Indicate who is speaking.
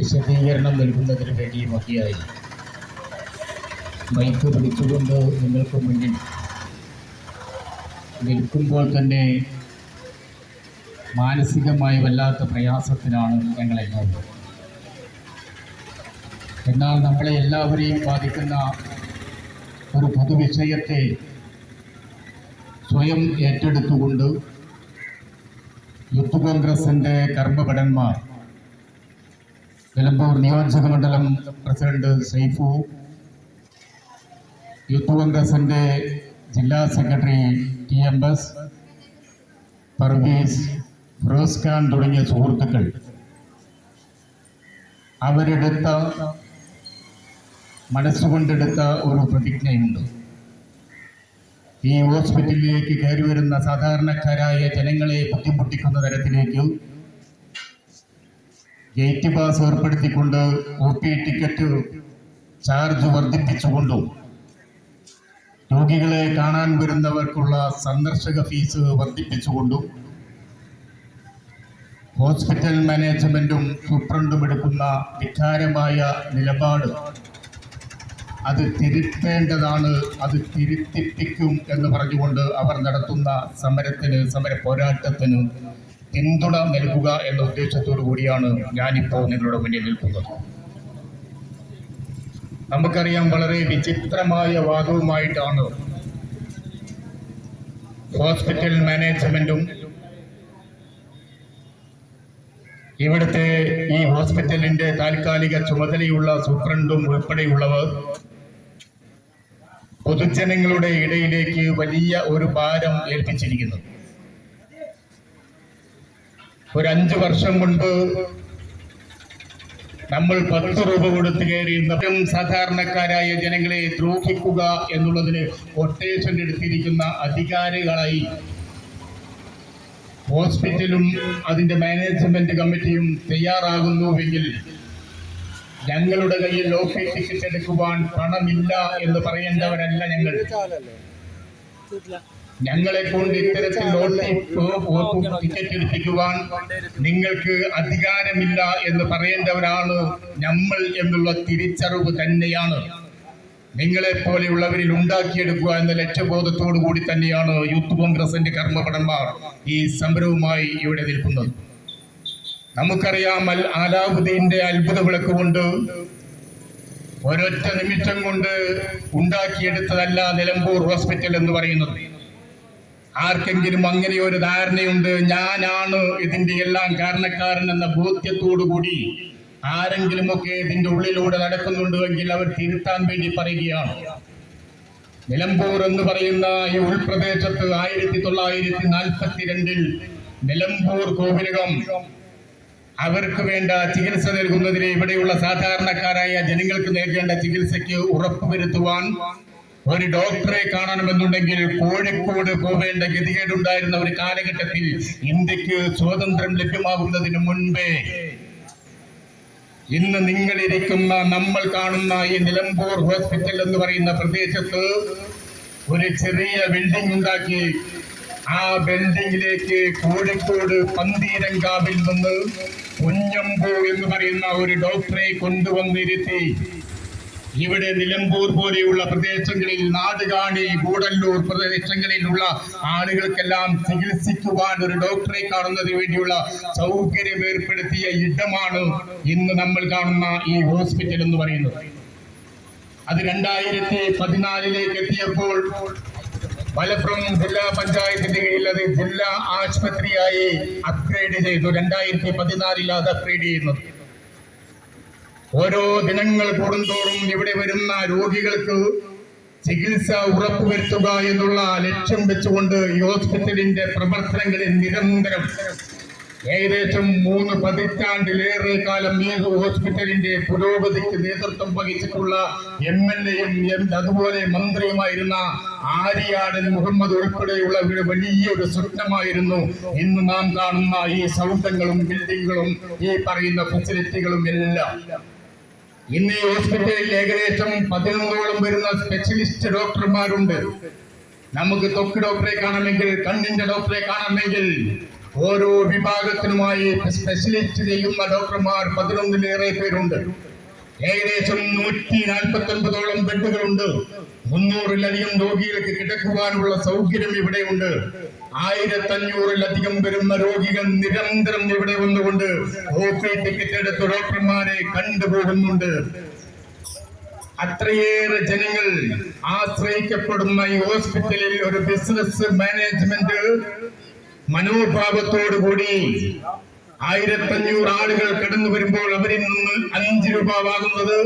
Speaker 1: വിശദീകരണം നൽകുന്നതിന് വേണ്ടി മതിയായി. ബൈക്ക് പിടിച്ചുകൊണ്ട് നിങ്ങൾക്ക് മുന്നിൽ നിൽക്കുമ്പോൾ തന്നെ മാനസികമായി വല്ലാത്ത പ്രയാസത്തിലാണ് ഞങ്ങളെല്ലാവരും എന്നാൽ നമ്മളെ എല്ലാവരെയും ബാധിക്കുന്ന ഒരു പൊതുവിഷയത്തെ സ്വയം ഏറ്റെടുത്തുകൊണ്ട് യൂത്ത് കോൺഗ്രസിന്റെ കർമ്മഭടന്മാർ നിലമ്പൂർ നിയോജക മണ്ഡലം പ്രസിഡന്റ് സൈഫു യൂത്ത് കോൺഗ്രസിന്റെ ജില്ലാ secretary T M S Parvez Firoz Khan തുടങ്ങിയ സുഹൃത്തുക്കൾ. അവരെടുത്ത മനസ്സുകൊണ്ടെടുത്ത ഒരു പ്രതിജ്ഞയുണ്ട്. ഈ ഹോസ്പിറ്റലിലേക്ക് കയറി വരുന്ന സാധാരണക്കാരായ ജനങ്ങളെ ബുദ്ധിമുട്ടിക്കുന്ന തരത്തിലേക്ക് ഗേറ്റ് പാസ് ഏർപ്പെടുത്തിക്കൊണ്ട് ഒ പി ടിക്കറ്റ് ചാർജ് വർദ്ധിപ്പിച്ചുകൊണ്ടും. രോഗികളെ കാണാൻ വരുന്നവർക്കുള്ള സന്ദർശക ഫീസ് വർദ്ധിപ്പിച്ചുകൊണ്ടും. ഹോസ്പിറ്റൽ മാനേജ്മെന്റും സൂപ്രണ്ടും എടുക്കുന്ന വികാരമായ നിലപാട്. അത് തിരുത്തേണ്ടതാണ് അത് തിരുത്തിപ്പിക്കും എന്ന് പറഞ്ഞുകൊണ്ട് അവർ നടത്തുന്ന സമരത്തിന് സമര പോരാട്ടത്തിന് പിന്തുണ നൽകുക എന്ന ഉദ്ദേശത്തോടു കൂടിയാണ് ഞാനിപ്പോൾ നിങ്ങളുടെ മുന്നിൽ നിൽക്കുന്നത്. നമുക്കറിയാം വളരെ വിചിത്രമായ വാദവുമായിട്ടാണ് ഹോസ്പിറ്റൽ മാനേജ്മെന്റും ഇവിടുത്തെ ഈ ഹോസ്പിറ്റലിന്റെ താൽക്കാലിക ചുമതലയുള്ള സൂപ്രണ്ടും ഉൾപ്പെടെയുള്ളവർ പൊതുജനങ്ങളുടെ ഇടയിലേക്ക് വലിയ ഒരു ഭാരം ഏൽപ്പിച്ചിരിക്കുന്നു. ഒരു അഞ്ചു വർഷം കൊണ്ട് നമ്മൾ പത്ത് രൂപ കൊടുത്ത് കയറി ഏറ്റവും സാധാരണക്കാരായ ജനങ്ങളെ ദ്രോഹിക്കുക എന്നുള്ളതിന് കൊട്ടേഷൻ എടുത്തിരിക്കുന്ന അധികാരികളായി ഹോസ്പിറ്റലും അതിന്റെ മാനേജ്മെന്റ് കമ്മിറ്റിയും തയ്യാറാകുന്നുവെങ്കിൽ ഞങ്ങളുടെ കയ്യിൽ ലോട്ടറി ടിക്കറ്റ് എടുക്കുവാൻ പണമില്ല എന്ന് പറയേണ്ടവരല്ല ഞങ്ങൾ. ഞങ്ങളെ കൊണ്ട് ഇത്തരത്തിൽ ടിക്കറ്റ് എടുപ്പിക്കുവാൻ നിങ്ങൾക്ക് അധികാരമില്ല എന്ന് പറയേണ്ടവരാണ് നമ്മൾ എന്നുള്ള തിരിച്ചറിവ് തന്നെയാണ്. നിങ്ങളെ പോലെയുള്ളവരിൽ ഉണ്ടാക്കിയെടുക്കുക എന്ന ലക്ഷ്യബോധത്തോടു കൂടി തന്നെയാണ് യൂത്ത് കോൺഗ്രസിന്റെ കർമ്മപടന്മാർ ഈ സമരവുമായി ഇവിടെ നിൽക്കുന്നത്. നമുക്കറിയാം അൽ ആലാവുദ്ദീന്റെ അത്ഭുത വിളക്ക് കൊണ്ട് ഒരൊറ്റ നിമിഷം കൊണ്ട് ഉണ്ടാക്കിയെടുത്തതല്ല നിലമ്പൂർ ഹോസ്പിറ്റൽ എന്ന് പറയുന്നത്. ആർക്കെങ്കിലും അങ്ങനെ ഒരു ധാരണയുണ്ട് ഞാനാണ് ഇതിന്റെ എല്ലാം കാരണക്കാരൻ എന്ന ബോധ്യത്തോടു കൂടി ആരെങ്കിലുമൊക്കെ ഇതിന്റെ ഉള്ളിലൂടെ നടക്കുന്നുണ്ട് എങ്കിൽ അവർ തിരുത്താൻ വേണ്ടി പറയുകയാണ്. നിലമ്പൂർ എന്ന് പറയുന്ന ഈ ഉൾപ്രദേശത്ത് ആയിരത്തി തൊള്ളായിരത്തി നാൽപ്പത്തി രണ്ടിൽ നിലമ്പൂർ കോവിലകം അവർക്ക് വേണ്ട ചികിത്സ നൽകുന്നതിന് ഇവിടെയുള്ള സാധാരണക്കാരായ ജനങ്ങൾക്ക് നൽകേണ്ട ചികിത്സയ്ക്ക് ഉറപ്പുവരുത്തുവാൻ ഒരു ഡോക്ടറെ കാണണമെന്നുണ്ടെങ്കിൽ കോഴിക്കോട് പോവേണ്ട ഗതികേടുണ്ടായിരുന്ന ഒരു കാലഘട്ടത്തിൽ ഇന്ത്യയ്ക്ക് സ്വാതന്ത്ര്യം ലഭ്യമാകുന്നതിന് മുൻപേ ഇന്ന് നിങ്ങളിരിക്കുന്ന നമ്മൾ കാണുന്ന ഈ നിലമ്പൂർ ഹോസ്പിറ്റൽ എന്ന് പറയുന്ന പ്രദേശത്ത് ഒരു ചെറിയ ബിൽഡിംഗ് ഉണ്ടാക്കി ആ ബിൽഡിംഗിലേക്ക് കോഴിക്കോട് പന്തീരങ്കാവിൽ നിന്ന് കുഞ്ഞമ്പൂ എന്ന് പറയുന്ന ഒരു ഡോക്ടറെ കൊണ്ടുവന്നിരുത്തി. ഇവിടെ നിലമ്പൂർ പോലെയുള്ള പ്രദേശങ്ങളിൽ നാടുകാണി കൂടല്ലൂർ പ്രദേശങ്ങളിലുള്ള ആളുകൾക്കെല്ലാം ചികിത്സിക്കുവാൻ ഒരു ഡോക്ടറെ കാണുന്നതിന് വേണ്ടിയുള്ള സൗകര്യം ഏർപ്പെടുത്തിയ ഇടമാണ് ഇന്ന് നമ്മൾ കാണുന്ന ഈ ഹോസ്പിറ്റൽ എന്ന് പറയുന്നത്. അത് രണ്ടായിരത്തി പതിനാലിലേക്ക് എത്തിയപ്പോൾ മലപ്പുറം ജില്ലാ പഞ്ചായത്തിന്റെ കീഴിൽ അത് ജില്ലാ ആശുപത്രിയായി അപ്ഗ്രേഡ് ചെയ്തു. രണ്ടായിരത്തി പതിനാലിൽ അത് അപ്ഗ്രേഡ് ചെയ്യുന്നത്. ഓരോ ദിനങ്ങൾ കൂടുന്തോറും ഇവിടെ വരുന്ന രോഗികൾക്ക് ചികിത്സ ഉറപ്പുവരുത്തുക എന്നുള്ള ലക്ഷ്യം വെച്ചുകൊണ്ട് ഈ ഹോസ്പിറ്റലിന്റെ പ്രവർത്തനങ്ങളിൽ നിരന്തരം ഏകദേശം മൂന്ന് പതിറ്റാണ്ടിലേറെ കാലം ഈ ഹോസ്പിറ്റലിന്റെ പുരോഗതിക്ക് നേതൃത്വം വഹിച്ചിട്ടുള്ള എം എൽ എയും അതുപോലെ മന്ത്രിയുമായിരുന്ന ആര്യാടൻ മുഹമ്മദ് ഉൾപ്പെടെയുള്ളവരുടെ വലിയൊരു സ്വപ്നമായിരുന്നു. ഇന്ന് നാം കാണുന്ന ഈ സൗകര്യങ്ങളും ബിൽഡിങ്ങുകളും ഈ പറയുന്ന ഫെസിലിറ്റികളും എല്ലാം. ഇന്ന് ഈ ഹോസ്പിറ്റലിൽ ഏകദേശം പതിനൊന്നോളം വരുന്ന സ്പെഷ്യലിസ്റ്റ് ഡോക്ടർമാരുണ്ട്. നമുക്ക് തൊക്ക് ഡോക്ടറെ കാണണമെങ്കിൽ കണ്ണിന്റെ ഡോക്ടറെ കാണണമെങ്കിൽ ഓരോ വിഭാഗത്തിനുമായി സ്പെഷ്യലിസ്റ്റ് ചെയ്യുന്ന ഡോക്ടർമാർ പതിനൊന്നിലേറെ പേരുണ്ട്. ഏകദേശം നൂറ്റി നാൽപ്പത്തി ഒൻപതോളം ബെഡുകളുണ്ട്. മുന്നൂറിലധികം രോഗികൾക്ക് കിടക്കുവാനുള്ള സൗകര്യം ഇവിടെയുണ്ട്. ആയിരത്തഞ്ഞൂറിലധികം വരുന്ന രോഗികൾ നിരന്തരം ഇവിടെ വന്നുകൊണ്ട് ടിക്കറ്റ് എടുത്ത് ഡോക്ടർമാരെ കണ്ടുപോകുന്നുണ്ട്. അത്രയേറെ ജനങ്ങൾ ആശ്രയിക്കപ്പെടുന്ന ഈ ഹോസ്പിറ്റലിൽ ഒരു ബിസിനസ് മാനേജ്മെന്റ് മനോഭാവത്തോടു കൂടി ആയിരത്തഞ്ഞൂറ് ആളുകൾ കടന്നു വരുമ്പോൾ അവരിൽ നിന്ന് അഞ്ച് രൂപ വാങ്ങുന്നത്